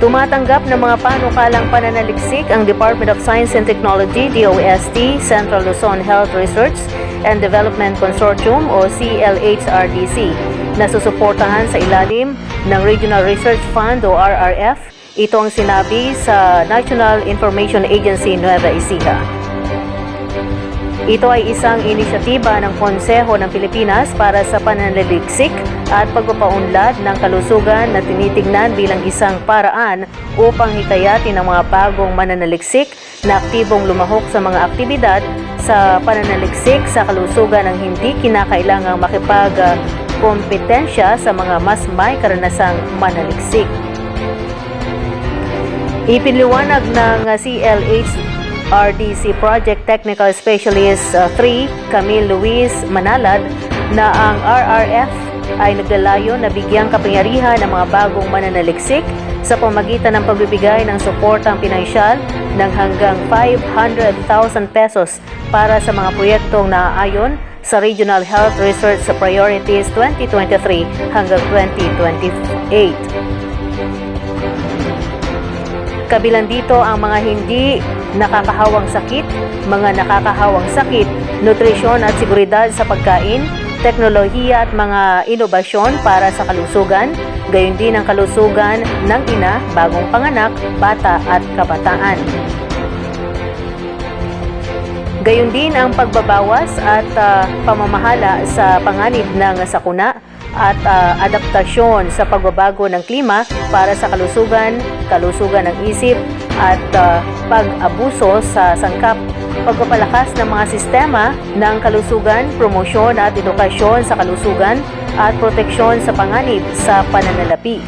Tumatanggap ng mga panukalang pananaliksik ang Department of Science and Technology, DOST, Central Luzon Health Research and Development Consortium o CLHRDC na susuportahan sa ilalim ng Regional Research Fund o RRF. Ito ang sinabi sa National Information Agency Nueva Ecija. Ito ay isang inisyatiba ng Konseho ng Pilipinas para sa pananaliksik at pagpapaunlad ng kalusugan na tinitingnan bilang isang paraan upang hikayatin ang mga bagong mananaliksik na aktibong lumahok sa mga aktibidad sa pananaliksik sa kalusugan ng hindi kinakailangang makipag-kompetensya sa mga mas may karanasang manaliksik. Ipinliwanag ng CLH RDC Project Technical Specialist uh, 3, Camille Luis Manalad, na ang RRF ay naglalayo na bigyang kapangyarihan ng mga bagong mananaliksik sa pamagitan ng pagbibigay ng suportang pinansyal ng hanggang 500,000 pesos para sa mga proyektong naaayon sa Regional Health Research Priorities 2023 hanggang 2028. Kabilang dito ang mga hindi nakakahawang sakit, mga nakakahawang sakit, nutrisyon at seguridad sa pagkain, teknolohiya at mga inobasyon para sa kalusugan, gayon din ang kalusugan ng ina, bagong panganak, bata at kabataan. Gayon din ang pagbabawas at ah, pamamahala sa panganib ng sakuna at ah, adaptasyon sa pagbabago ng klima para sa kalusugan, kalusugan ng isip at ah, pag-abuso sa sangkap, pagpapalakas ng mga sistema ng kalusugan, promosyon at edukasyon sa kalusugan at proteksyon sa panganib sa pananalapi.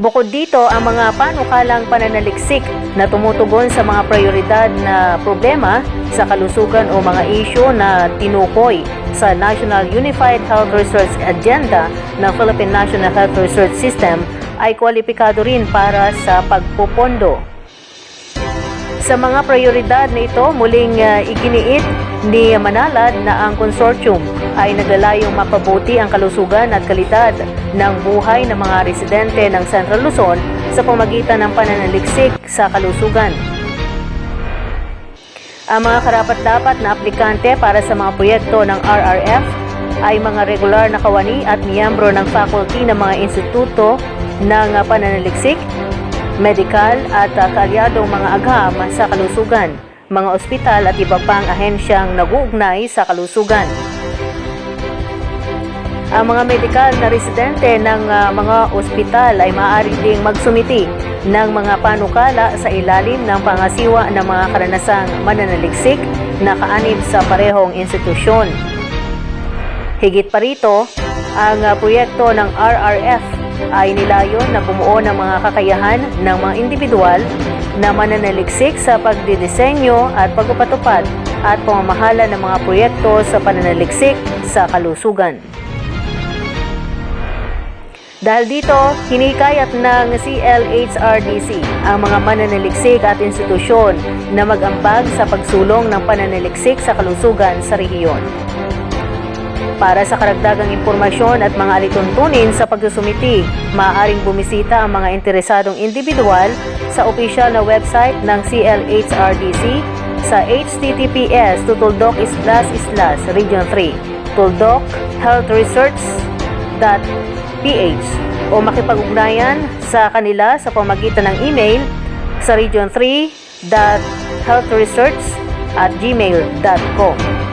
Bukod dito, ang mga panukalang pananaliksik na tumutugon sa mga prioridad na problema sa kalusugan o mga isyu na tinukoy sa National Unified Health Research Agenda ng Philippine National Health Research System ay kwalipikado rin para sa pagpupondo. Sa mga prioridad na ito, muling uh, iginiit ni Manalad na ang konsortium ay naglalayong mapabuti ang kalusugan at kalidad ng buhay ng mga residente ng Central Luzon sa pamagitan ng pananaliksik sa kalusugan. Ang mga karapat-dapat na aplikante para sa mga proyekto ng RRF ay mga regular na kawani at miyembro ng faculty ng mga instituto ng pananaliksik, medikal at kaalyadong mga agham sa kalusugan, mga ospital at iba pang ahensyang nag-uugnay sa kalusugan. Ang mga medikal na residente ng uh, mga ospital ay maaari ding magsumiti ng mga panukala sa ilalim ng pangasiwa ng mga karanasang mananaliksik na kaanib sa parehong institusyon. Higit pa rito, ang uh, proyekto ng RRF ay nilayon na bumuo ng mga kakayahan ng mga individual na mananaliksik sa pagdidisenyo at pagpapatupad at pamamahala ng mga proyekto sa pananaliksik sa kalusugan. Dahil dito, hinikayat ng CLHRDC ang mga mananaliksik at institusyon na mag-ambag sa pagsulong ng pananaliksik sa kalusugan sa rehiyon. Para sa karagdagang impormasyon at mga alituntunin sa pagsusumiti, maaaring bumisita ang mga interesadong individual sa opisyal na website ng CLHRDC sa https tutuldok islas region 3 tuldok healthresearch.ph o makipag-ugnayan sa kanila sa pamagitan ng email sa region 3.healthresearch at gmail.com.